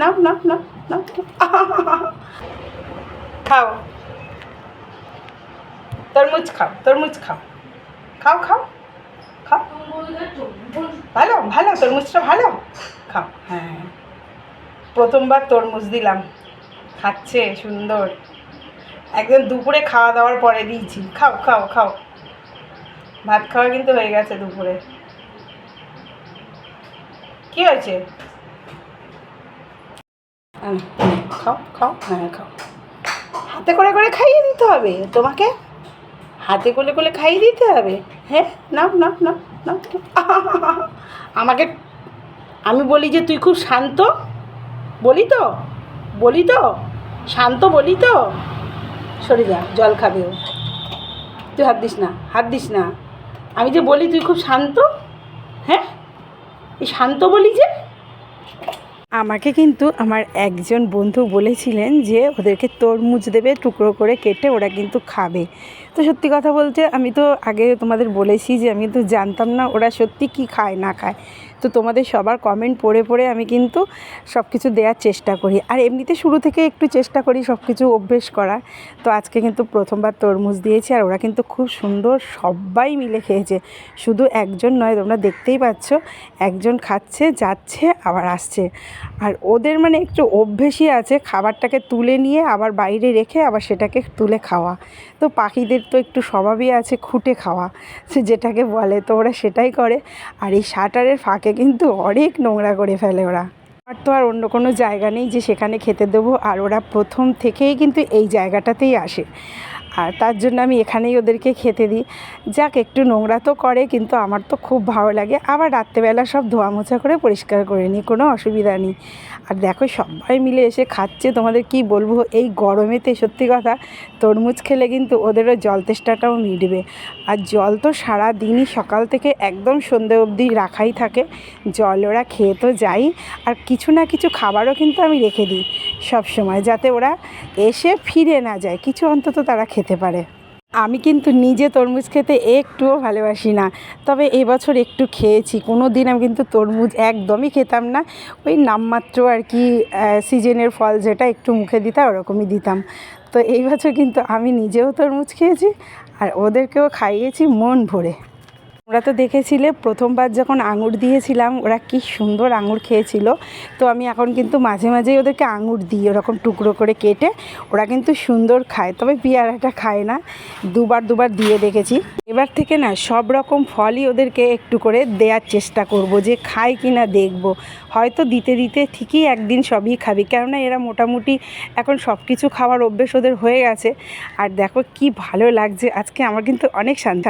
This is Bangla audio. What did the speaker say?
নাও নাও নাও নাও খাও। তরমুজ খাও তরমুজ খাও। খাও খাও। খাও। ভালো ভালো, তরমুজটা ভালো। খাও। হ্যাঁ। প্রথমবার তরমুজ দিলাম। খাচ্ছে, সুন্দর। একদম দুপুরে খাওয়া দাওয়ার পরে দিয়েছি। খাও খাও খাও। ভাত খাওয়া কিন্তু হয়ে গেছে দুপুরে। কি হয়েছে? খাও খাও হ্যাঁ খাও। হাতে করে করে খাইয়ে দিতে হবে, তোমাকে? হাতে করে করে খাইয়ে দিতে হবে হ্যাঁ? নাও নাও নাও নাও। আমাকে, আমি বলি যে তুই খুব শান্ত, বলি তো বলি তো, শান্ত বলি তো। সরে যা, জল খাবে ও। তুই হাত দিস না, হাত দিস না। আমি যে বলি তুই খুব শান্ত হ্যাঁ? এই শান্ত বলি যে আমাকে কিন্তু আমার একজন বন্ধু বলেছিলেন যে ওদেরকে তরমুজ দেবে, টুকরো করে কেটে ওরা কিন্তু খাবে। তো সত্যি কথা বলতে আমি তো আগে তোমাদের বলেছি যে আমি তো জানতাম না ওরা সত্যি কি খায়, না খায়। তো তোমাদের সবার কমেন্ট পড়ে পড়ে আমি কিন্তু সব কিছু দেওয়ার চেষ্টা করি। আর এমনিতে শুরু থেকে একটু চেষ্টা করি সব কিছু অভ্যেস করার। তো আজকে কিন্তু প্রথমবার তরমুজ দিয়েছি আর ওরা কিন্তু খুব সুন্দর সবাই মিলে খেয়েছে। শুধু একজন নয়, তোমরা দেখতেই পাচ্ছ, একজন খাচ্ছে, যাচ্ছে, আবার আসছে। আর ওদের মানে একটু অভ্যেসই আছে খাবারটাকে তুলে নিয়ে আবার বাইরে রেখে আবার সেটাকে তুলে খাওয়া। তো পাখিদের তো একটু স্বভাবই আছে খুঁটে খাওয়া, সে যেটাকে বলে তো ওরা সেটাই করে। আর এই শাটারের ফাঁকে কিন্তু অনেক নোংরা করে ফেলে ওরা। আর তো আর অন্য কোনো জায়গা নেই যে সেখানে খেতে দেবো। আর ওরা প্রথম থেকেই কিন্তু এই জায়গাটাতেই আসে। আর তার জন্য আমি এখানেই ওদেরকে খেতে দিই। যাক, একটু নোংরা তো করে, কিন্তু আমার তো খুব ভালো লাগে। আবার রাত্রেবেলা সব ধোয়া মোছা করে পরিষ্কার করে নিই, কোনো অসুবিধা নেই। আর দেখো, সবাই মিলে এসে খাচ্ছে। তোমাদের কি বলব, এই গরমেতে সত্যি কথা, তরমুজ খেলে কিন্তু ওদেরও জল তেষ্টাটাও মিটবে। আর জল তো সারা দিনই সকাল থেকে একদম সন্ধে অবধি রাখাই থাকে। জল ওরা খেয়ে তো যাই। আর কিছু না কিছু খাবারও কিন্তু আমি রেখে দিই। সব সময়, যাতে ওরা এসে ফিরে না যায়। কিছু অন্তত তারা খেতে পারে। আমি কিন্তু নিজে তরমুজ খেতে একটুও ভালোবাসি না। তবে এবছর একটু খেয়েছি। কোনো দিন আমি কিন্তু তরমুজ একদমই খেতাম না। ওই নামমাত্র আর কি সিজনের ফল যেটা একটু মুখে দিতাম, ওরকমই দিতাম। তো এই বছর কিন্তু আমি নিজেও তরমুজ খেয়েছি আর ওদেরকেও খাইয়েছি মন ভরে। ওরা তো দেখেছিলে, প্রথমবার যখন আঙুর দিয়েছিলাম, ওরা কি সুন্দর আঙুর খেয়েছিল। তো আমি এখন কিন্তু মাঝে মাঝেই ওদেরকে আঙুর দিই, ওরকম টুকরো করে কেটে, ওরা কিন্তু সুন্দর খায়। তবে পেয়ারাটা খায় না, দুবার দুবার দিয়ে দেখেছি। এবার থেকে না, সব রকম ফলই ওদেরকে একটু করে দেওয়ার চেষ্টা করব, যে খায় কি না দেখব। হয়তো দিতে দিতে ঠিকই একদিন সবই খাবি, কেননা এরা মোটামুটি এখন সব কিছু খাওয়ার অভ্যেস ওদের হয়ে গেছে। আর দেখো কি ভালো লাগছে, আজকে আমার কিন্তু অনেক শান্তি